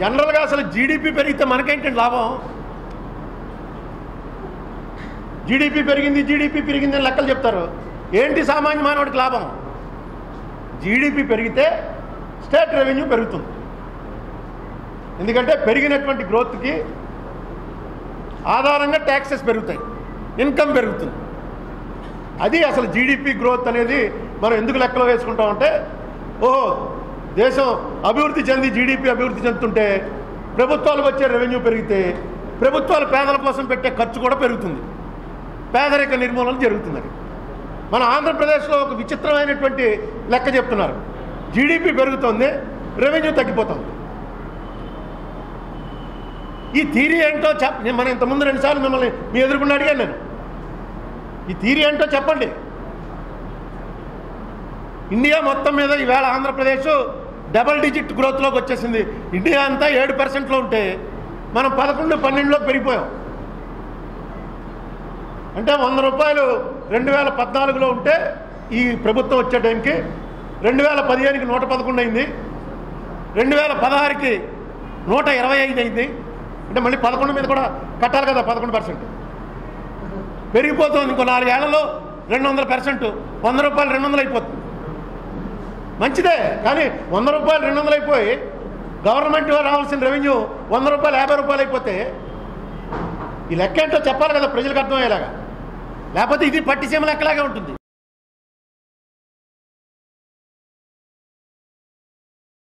జనరల్గా అసలు జీడిపి పెరిగితే మనకేంటండి లాభం? జీడిపి పెరిగింది జీడిపి పెరిగింది అని లెక్కలు చెప్తారు. ఏంటి సామాన్య మానవుడికి లాభం? జీడిపి పెరిగితే స్టేట్ రెవెన్యూ పెరుగుతుంది. ఎందుకంటే పెరిగినటువంటి గ్రోత్కి ఆధారంగా ట్యాక్సెస్ పెరుగుతాయి. ఇన్కమ్ పెరుగుతుంది. అది అసలు జీడిపి గ్రోత్ అనేది మనం ఎందుకు లెక్కలో వేసుకుంటామంటే ఓహో దేశం అభివృద్ధి చెంది జీడిపి అభివృద్ధి చెందుతుంటే ప్రభుత్వాలు వచ్చే రెవెన్యూ పెరిగితే ప్రభుత్వాలు పేదల కోసం పెట్టే ఖర్చు కూడా పెరుగుతుంది. పేదరిక నిర్మూలన జరుగుతుందని మన ఆంధ్రప్రదేశ్లో ఒక విచిత్రమైనటువంటి లెక్క చెప్తున్నారు. జీడిపి పెరుగుతోంది రెవెన్యూ తగ్గిపోతుంది. ఈ థీరీ ఏంటో చెప్ నేను మన ఇంతకుముందు రెండుసార్లు మిమ్మల్ని మీ ఎదురుకుండా అడిగాను నేను. ఈ థీరీ ఏంటో చెప్పండి. ఇండియా మొత్తం మీద ఈవేళ ఆంధ్రప్రదేశ్ డబల్ డిజిట్ గ్రోత్లోకి వచ్చేసింది. ఇండియా అంతా ఏడు పర్సెంట్లో ఉంటే మనం పదకొండు పన్నెండులోకి పెరిగిపోయాం. అంటే వంద రూపాయలు రెండు వేల పద్నాలుగులో ఉంటే ఈ ప్రభుత్వం వచ్చే టైంకి రెండు వేల పదిహేనుకి నూట పదకొండు అయింది. రెండు వేల పదహారుకి నూట ఇరవై ఐదు అయింది. అంటే మళ్ళీ పదకొండు మీద కూడా కట్టాలి కదా పదకొండు పర్సెంట్. పెరిగిపోతుంది ఇంకో నాలుగేళ్ళలో రెండు వందల పర్సెంట్. వంద రూపాయలు రెండు వందలు అయిపోతుంది. మంచిదే కానీ వంద రూపాయలు రెండు వందలు అయిపోయి గవర్నమెంట్ రావాల్సిన రెవెన్యూ వంద రూపాయలు యాభై రూపాయలు అయిపోతే ఈ లెక్క ఏంటో చెప్పాలి కదా ప్రజలకు అర్థమయ్యేలాగా. లేకపోతే ఇది పట్టిసీమ లెక్కలాగే ఉంటుంది.